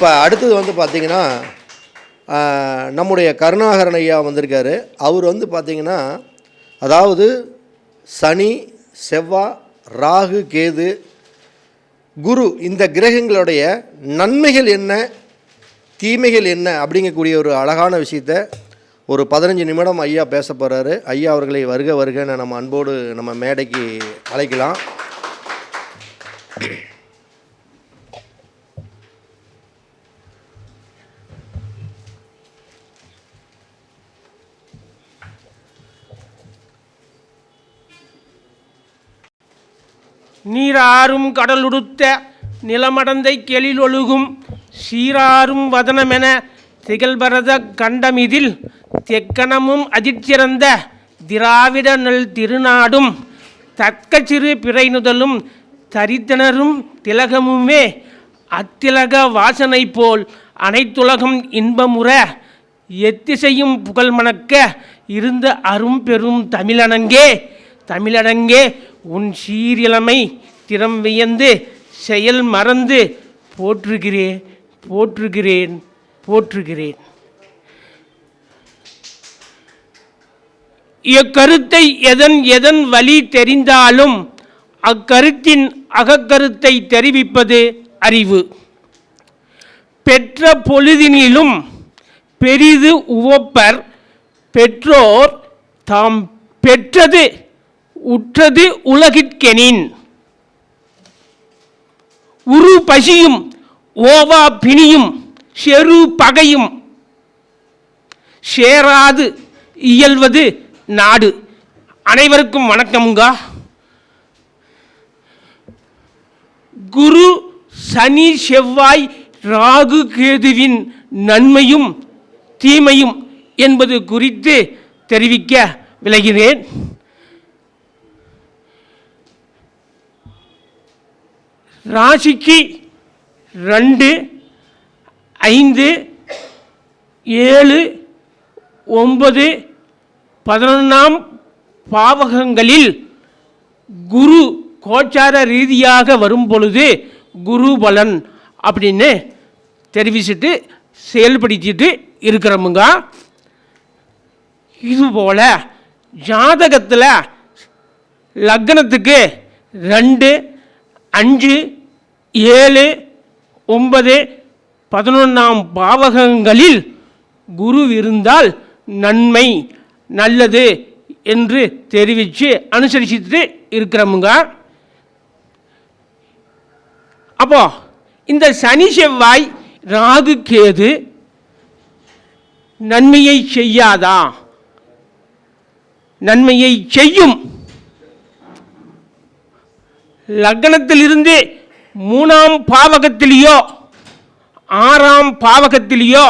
இப்போ அடுத்தது வந்து பார்த்திங்கன்னா நம்முடைய கருணாகரன் ஐயா வந்திருக்காரு. அவர் வந்து பார்த்திங்கன்னா அதாவது சனி செவ்வாய் ராகு கேது குரு இந்த கிரகங்களுடைய நன்மைகள் என்ன தீமைகள் என்ன அப்படிங்கக்கூடிய ஒரு அழகான விஷயத்த ஒரு பதினஞ்சு நிமிடம் ஐயா பேச போகிறாரு ஐயா அவர்களை வருக வருகன்னு நம்ம அன்போடு நம்ம மேடைக்கு அழைக்கலாம். நீராறும் கடலுடுத்த நிலமடந்தை கெளிலொழுகும் சீராறும் வதனமென திகழ்பரத கண்டமிதில் தெக்கணமும் அதிர்ச்சிறந்த திராவிட நல் திருநாடும் தக்க சிறு பிறைநுதலும் தரித்தனரும் திலகமுமே அத்திலக வாசனை போல் அனைத்துலகம் இன்பமுற எத்திசையும் புகழ் மணக்க இருந்த அரும் பெரும் தமிழனங்கே தமிழடங்கே உன் சீரிழமை திறம் வியந்து செயல் மறந்து போற்றுகிறேன் போற்றுகிறேன் போற்றுகிறேன். இக்கருத்தை எதன் எதன் வழி தெரிந்தாலும் அக்கருத்தின் அகக்கருத்தை தெரிவிப்பது அறிவு. பெற்ற பொழுதினிலும் பெரிது உவப்பர் பெற்றோர் தாம் பெற்றது உற்றது உலகிற்கெனின். உரு பசியும் ஓவா பிணியும் செரு பகையும். சேராது இயல்வது நாடு. அனைவருக்கும் வணக்கமுங்க குரு சனி செவ்வாய் ராகு கேதுவின் நன்மையும் தீமையும் என்பது குறித்து தெரிவிக்க விளைகிறேன். ராசிக்கு ரெண்டு ஐந்து ஏழு ஒன்பது பதினொன்றாம் பாவகங்களில் குரு கோச்சார ரீதியாக வரும் பொழுது குரு பலன் அப்படின்னு தெரிவிச்சுட்டு செயல்படுத்திட்டு இருக்கிறோமுங்க. இதுபோல் ஜாதகத்தில் லக்னத்துக்கு ரெண்டு அஞ்சு ஏழு ஒன்பது பதினொன்றாம் பாவகங்களில் குரு இருந்தால் நன்மை நல்லது என்று தெரிவித்து அனுசரிச்சுட்டு இருக்கிறோமுங்க. அப்போ இந்த சனி செவ்வாய் ராகு கேது நன்மையை செய்யாதா? நன்மையை செய்யும் லக்னத்திலிருந்து மூணாம் பாவகத்திலேயோ ஆறாம் பாவகத்திலேயோ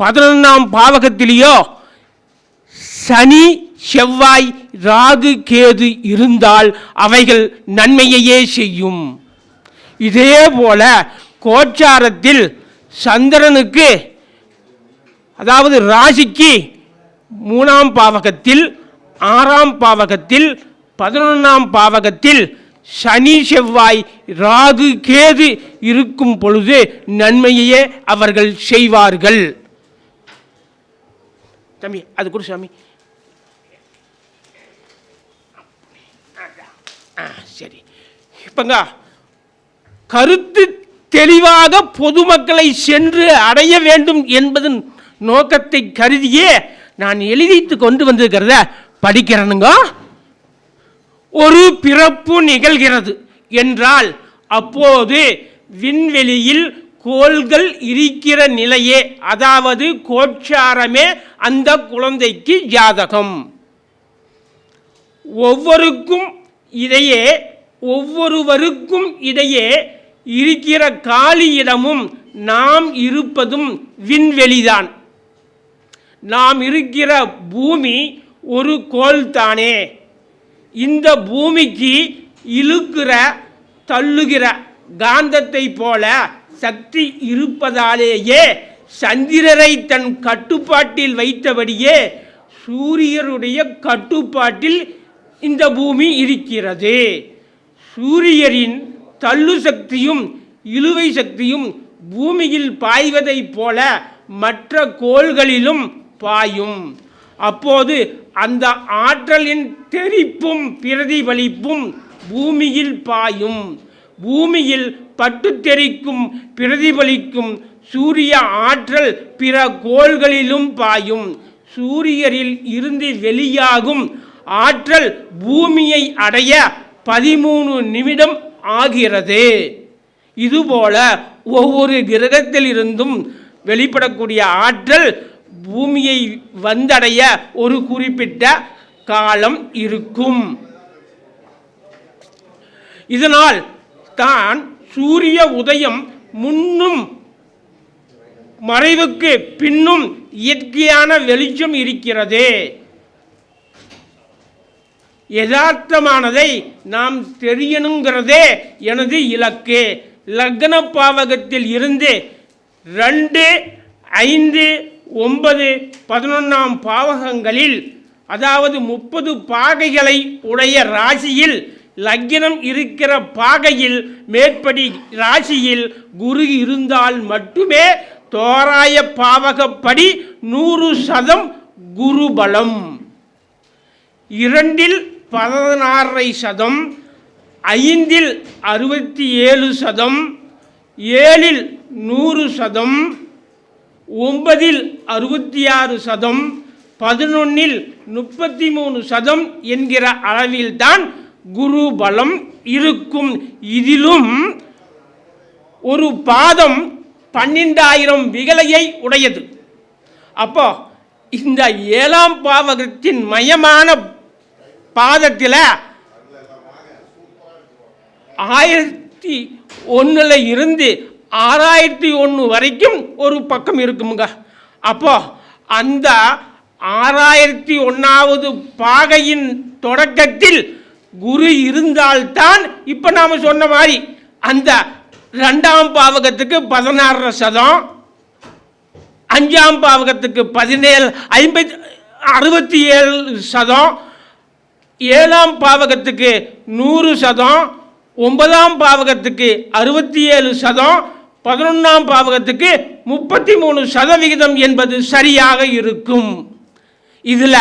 பதினொன்றாம் பாவகத்திலேயோ சனி செவ்வாய் ராகு கேது இருந்தால் அவைகள் நன்மையையே செய்யும். இதே போல கோச்சாரத்தில் சந்திரனுக்கு அதாவது ராசிக்கு மூணாம் பாவகத்தில் ஆறாம் பாவகத்தில் பதினொன்றாம் பாவகத்தில் சனி செவ்வாய் ராகு கேது இருக்கும் பொழுது நன்மையையே அவர்கள் செய்வார்கள். தம்பி அது குரு சாமி. ஆ சரி. இப்பங்க கருத்து தெளிவாக பொதுமக்களை சென்று அடைய வேண்டும் என்பதன் நோக்கத்தை கருதியே நான் எழுதித்து கொண்டு வந்திருக்கிறத படிக்கிறேனுங்க. ஒரு பிறப்பு நிகழ்கிறது என்றால் அப்போது விண்வெளியில் கோள்கள் இருக்கிற நிலையே அதாவது கோட்சாரமே அந்த குழந்தைக்கு ஜாதகம். ஒவ்வொருக்கும் இடையே ஒவ்வொருவருக்கும் இடையே இருக்கிற காலி இடமும் நாம் இருப்பதும் விண்வெளிதான். நாம் இருக்கிற பூமி ஒரு கோள் தானே இந்த பூமிக்கு இழுக்கிற தள்ளுகிற காந்தத்தை போல சக்தி இருப்பதாலேயே சந்திரரை தன் கட்டுப்பாட்டில் வைத்தபடியே சூரியருடைய கட்டுப்பாட்டில் இந்த பூமி இருக்கிறது. சூரியரின் தள்ளு சக்தியும் இழுவை சக்தியும் பூமியில் பாய்வதைப் போல மற்ற கோள்களிலும் பாயும். அப்போது அந்த ஆற்றலின் தெரிப்பும் பிரதிபலிப்பும் பூமியில் பாயும். பூமியில் பட்டு தெரிக்கும் பிரதிபலிக்கும் சூரிய ஆற்றல் பிற கோள்களிலும் பாயும். சூரியரில் இருந்து வெளியாகும் ஆற்றல் பூமியை அடைய பதிமூணு நிமிடம் ஆகிறது. இதுபோல ஒவ்வொரு கிரகத்திலிருந்தும் வெளிப்படக்கூடிய ஆற்றல் பூமியை வந்தடைய ஒரு குறிப்பிட்ட காலம் இருக்கும். இதனால் தான் சூரிய உதயம் முன்னும் மறைவுக்கு பின்னும் இயற்கையான வெளிச்சம் இருக்கிறது. யதார்த்தமானதை நாம் தெரியணுங்கிறதே எனது இலக்கு. லக்ன பாவகத்தில் இருந்து ரெண்டு ஐந்து ஒன்பது பதினொன்றாம் பாவகங்களில் அதாவது முப்பது பாகைகளை உடைய ராசியில் லக்னம் இருக்கிற பாகையில் மேற்படி ராசியில் குரு இருந்தால் மட்டுமே தோராய பாவகப்படி நூறு சதம் குரு பலம். இரண்டில் பதினாறரை சதம் ஐந்தில் அறுபத்தி ஏழு சதம் ஏழில் நூறு சதம் ஒன்பதில் அறுபத்தி ஆறு சதம் பதினொன்னில் முப்பத்தி மூணு சதம் என்கிற அளவில்தான் குரு பலம் இருக்கும். இதிலும் ஒரு பாதம் பன்னெண்டாயிரம் விகலையை உடையது. அப்போ இந்த ஏழாம் பாவகத்தின் மையமான பாதத்தில் ஆயிரத்தி ஒன்றில் இருந்து ஆறாயிரத்தி ஒன்று வரைக்கும் ஒரு பக்கம் இருக்குமுங்க. அப்போ அந்த ஆறாயிரத்தி ஒன்றாவது பாகையின் தொடக்கத்தில் குரு இருந்தால்தான் இப்போ நாம் சொன்ன மாதிரி அந்த ரெண்டாம் பாவகத்துக்கு பதினாறரை சதம் அஞ்சாம் பாவகத்துக்கு பதினேழு ஐம்பத்தி அறுபத்தி ஏழு சதம் ஏழாம் பாவகத்துக்கு நூறு சதம் ஒன்பதாம் பாவகத்துக்கு அறுபத்தி ஏழு சதம் பதினொன்றாம் பாவகத்துக்கு முப்பத்தி மூணு சதவிகிதம் என்பது சரியாக இருக்கும். இதில்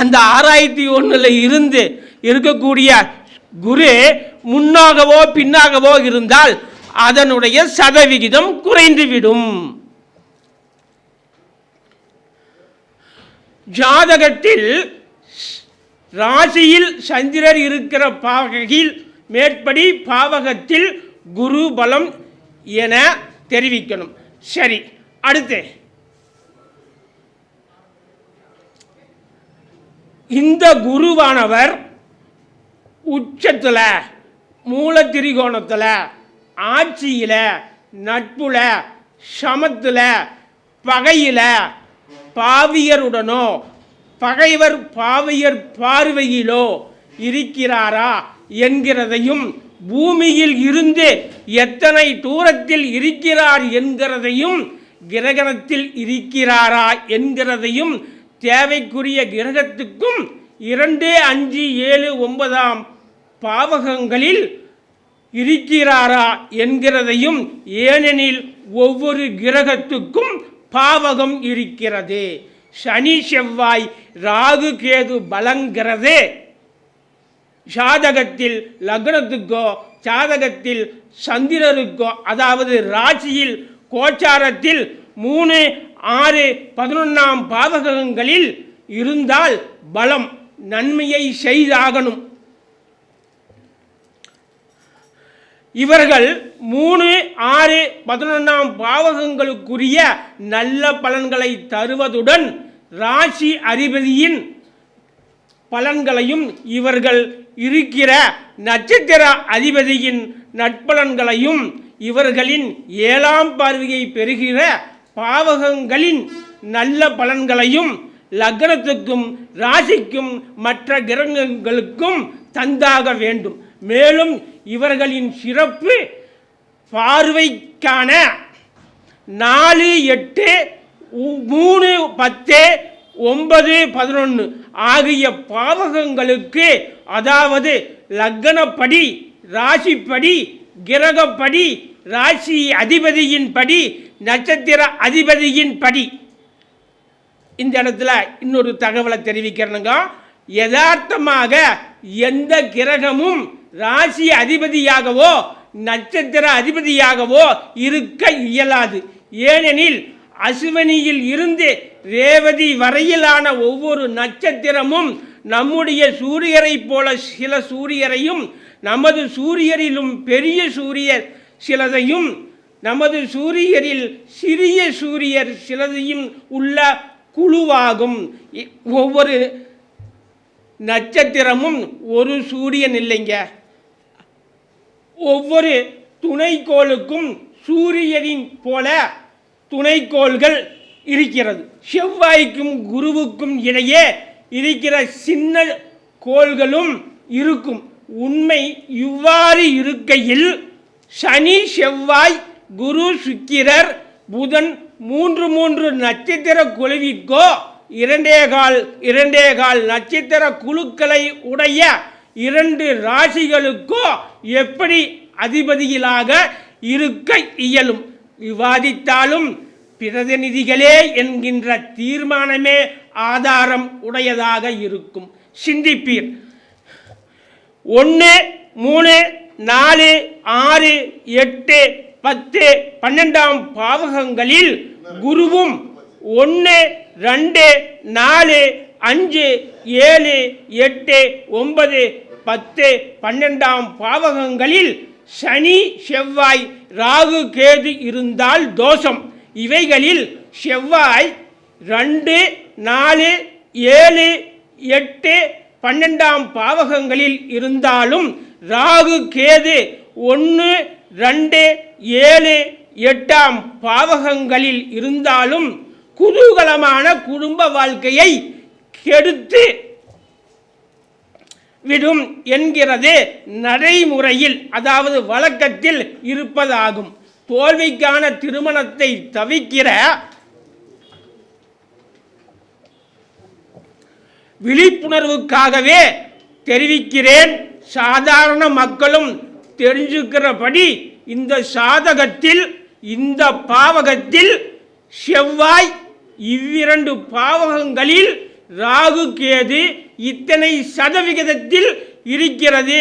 அந்த ஆறாயிரத்தி ஒன்றில் இருந்து இருக்கக்கூடிய குரு முன்னாகவோ பின்னாகவோ இருந்தால் அதனுடைய சதவிகிதம் குறைந்துவிடும். ஜாதகத்தில் ராசியில் சந்திரர் இருக்கிற பாவகையில் மேற்படி பாவகத்தில் குரு பலம் என தெரிவிக்கணும். சரி அடுத்து. இந்த குருவானவர் உச்சத்தில் மூல திரிகோணத்தில் ஆட்சியில் நட்புல சமத்தில் பகையில் பாவியருடனோ பகைவர் பாவியர் பார்வையிலோ இருக்கிறாரா என்கிறதையும் பூமியில் இருந்து எத்தனை தூரத்தில் இருக்கிறார் என்கிறதையும் கிரகணத்தில் இருக்கிறாரா என்கிறதையும் தேவைக்குரிய கிரகத்துக்கும் இரண்டு அஞ்சு ஏழு ஒன்பதாம் பாவகங்களில் இருக்கிறாரா என்கிறதையும் ஏனெனில் ஒவ்வொரு கிரகத்துக்கும் பாவகம் இருக்கிறது. சனி செவ்வாய் ராகு கேது பலங்கிறது ஜாதகத்தில் லக்னத்துக்கோ ஜாதகத்தில் சந்திரருக்கோ அதாவது ராசியில் கோச்சாரத்தில் மூணு ஆறு பதினொன்றாம் பாவகங்களில் இருந்தால் பலம் நன்மையை செய்தாகணும். இவர்கள் மூணு ஆறு பதினொன்றாம் பாவகங்களுக்குரிய நல்ல பலன்களை தருவதுடன் ராசி அதிபதியின் பலன்களையும் இவர்கள் இருக்கிற நட்சத்திர அதிபதியின் நட்பலன்களையும் இவர்களின் ஏழாம் பார்வையை பெறுகிற பாவகங்களின் நல்ல பலன்களையும் லக்னத்துக்கும் ராசிக்கும் மற்ற கிரகங்களுக்கும் தந்தாக வேண்டும். மேலும் இவர்களின் சிறப்பு பார்வைக்கான நாலு எட்டு மூணு பத்து ஒன்பது பதினொன்று ஆகிய பாவகங்களுக்கு அதாவது லக்னப்படி ராசிப்படி கிரகப்படி ராசி அதிபதியின் படி நட்சத்திர அதிபதியின் படி இந்த இடத்துல இன்னொரு தகவலை தெரிவிக்கிறனுங்க. யதார்த்தமாக எந்த கிரகமும் ராசி அதிபதியாகவோ நட்சத்திர அதிபதியாகவோ இருக்க இயலாது. ஏனெனில் அசுவனியில் இருந்து ரேவதி வரையிலான ஒவ்வொரு நட்சத்திரமும் நம்முடைய சூரியரைப் போல சில சூரியரையும் நமது சூரியரிலும் பெரிய சூரியர் சிலதையும் நமது சூரியரில் சிறிய சூரியர் சிலதையும் உள்ள குழுவாகும். இ- ஒவ்வொரு நட்சத்திரமும் ஒரு சூரியன் இல்லைங்க. ஒவ்வொரு துணைக்கோளுக்கும் சூரியனின் போல துணைக்கோள்கள் இருக்கிறது. செவ்வாய்க்கும் குருவுக்கும் இடையே இருக்கிற சின்ன கோள்களும் இருக்கும். உண்மை இவ்வாறு இருக்கையில் சனி செவ்வாய் குரு சுக்கிரர் புதன் மூன்று மூன்று நட்சத்திர குழுவிற்கோ இரண்டே கால் இரண்டே கால் நட்சத்திர குழுக்களை உடைய இரண்டு ராசிகளுக்கோ எப்படி அதிபதிகளாக இருக்க இயலும்? விவாதித்தாலும் பிரதிநிதிகளே என்கின்ற தீர்மானமே ஆதாரம் உடையதாக இருக்கும். சிந்திப்பீர். ஒன்று மூணு நாலு ஆறு எட்டு பத்து பன்னெண்டாம் பாவகங்களில் குருவும் ஒன்று ரெண்டு நாலு அஞ்சு ஏழு எட்டு ஒன்பது பத்து பன்னெண்டாம் பாவகங்களில் சனி செவ்வாய் ராகு கேது இருந்தால் தோஷம். இவைகளில் செவ்வாய் ரெண்டு நாலு ஏழு எட்டு பன்னெண்டாம் பாவகங்களில் இருந்தாலும் ராகு கேது ஒன்று ரெண்டு ஏழு எட்டாம் பாவகங்களில் இருந்தாலும் குதூகலமான குடும்ப வாழ்க்கையை கெடுத்து விடும் என்கிறது நடைமுறையில் அதாவது வழக்கத்தில் இருப்பதாகும். தோல்விக்கான திருமணத்தை தவிக்கிற விழிப்புணர்வுக்காகவே தெரிவிக்கிறேன். சாதாரண மக்களும் தெரிஞ்சுக்கிறபடி இந்த சாதகத்தில் இந்த பாவகத்தில் செவ்வாய் இவ்விரண்டு பாவகங்களில் ராகு கேது இத்தனை சதவிகிதத்தில் இருக்கிறது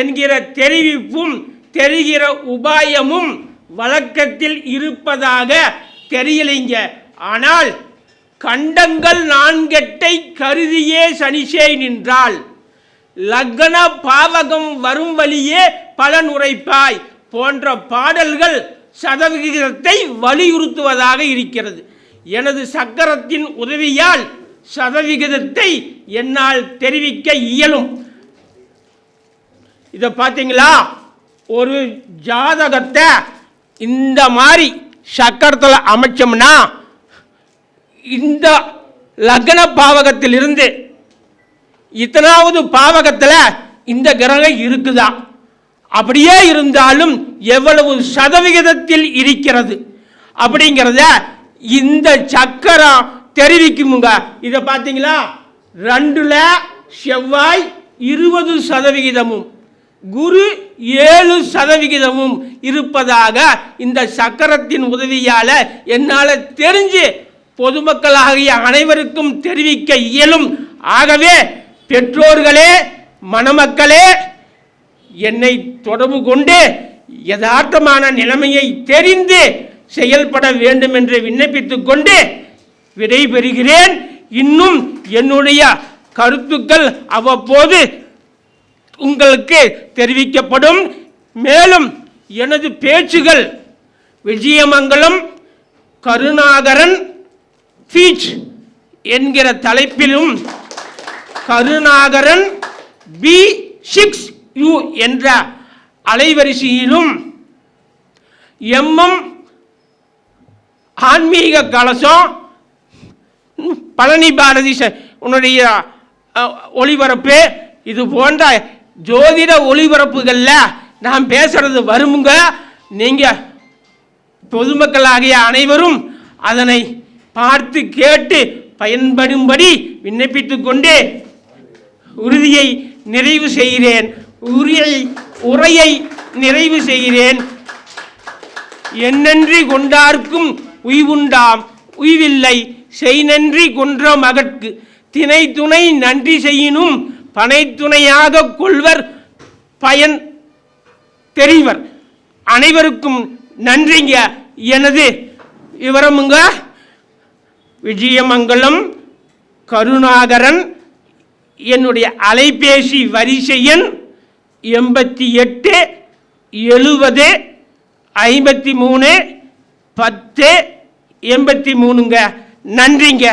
என்கிற தெரிவிப்பும் தெரிகிற உபாயமும் வழக்கத்தில் இருப்பதாக தெரியலைங்க. ஆனால் கண்டங்கள் நான்கெட்டை கருதியே சனிசே நின்றால் லக்ன பாவகம் வரும் வழியே பலன் உரைப்பாய் போன்ற பாடல்கள் சதவிகிதத்தை வலியுறுத்துவதாக இருக்கிறது. எனது சக்கரத்தின் உதவியால் சதவிகிதத்தை என்னால் தெரிவிக்க இயலும். இதை பார்த்தீங்களா ஒரு ஜாதகத்தை இந்த மாதிரி சக்கரத்தில் அமைச்சோம்னா இந்த லக்ன பாவகத்திலிருந்து இத்தனாவது பாவகத்தில் இந்த கிரகம் இருக்குதா? அப்படியே இருந்தாலும் எவ்வளவு சதவிகிதத்தில் இருக்கிறது? அப்படிங்கிறத இந்த சக்கரம் தெரிவிக்குமுங்க. இதை பார்த்தீங்களா? ரெண்டுல செவ்வாய் இருபது சதவிகிதமும் குரு ஏழு சதவிகிதமும் இருப்பதாக இந்த சக்கரத்தின் உதவியால் என்னால் தெரிஞ்சு பொதுமக்களாகிய அனைவருக்கும் தெரிவிக்க இயலும். ஆகவே பெற்றோர்களே மணமக்களே என்னை தொடர்பு கொண்டு யதார்த்தமான நிலைமையை தெரிந்து செயல்பட வேண்டும் என்று விண்ணப்பித்துக் கொண்டு விடைபெறுகிறேன் இன்னும் என்னுடைய கருத்துக்கள் அவ்வப்போது உங்களுக்கு தெரிவிக்கப்படும். மேலும் எனது பேச்சுகள் விஜயமங்கலம் கருணாகரன் பீச் என்கிற தலைப்பிலும் கருணாகரன் பி சிக்ஸ் யூ என்ற அலைவரிசையிலும் எம்எம் ஆன்மீக கலசம் பழனி பாரதி ச- உன்னுடைய ஒளிபரப்பு இது போன்ற ஜோதிட ஒளிபரப்புகளில் நான் பேசுறது வருமுங்க. நீங்கள் பொதுமக்களாகிய அனைவரும் அதனை பார்த்து கேட்டு பயன்படும்படி விண்ணப்பித்துக் கொண்டு உறுதியை நிறைவு செய்கிறேன். உரியை உரையை நிறைவு செய்கிறேன். என்னன்றி கொண்டார்க்கும் உய்வுண்டாம். உய்வில்லை. செய் நன்றி கொன்ற மகற்கு தினை துணை நன்றி செய்யினும் பனை துணையாக கொள்வர் பயன் தெரிவர். அனைவருக்கும் நன்றிங்க. எனது விவரமுங்க. விஜயமங்கலம் கருணாகரன் என்னுடைய அலைபேசி வரிசை எண் எண்பத்தி எட்டு எழுபது ஐம்பத்தி மூணு பத்து எண்பத்தி மூணுங்க. நன்றிங்க.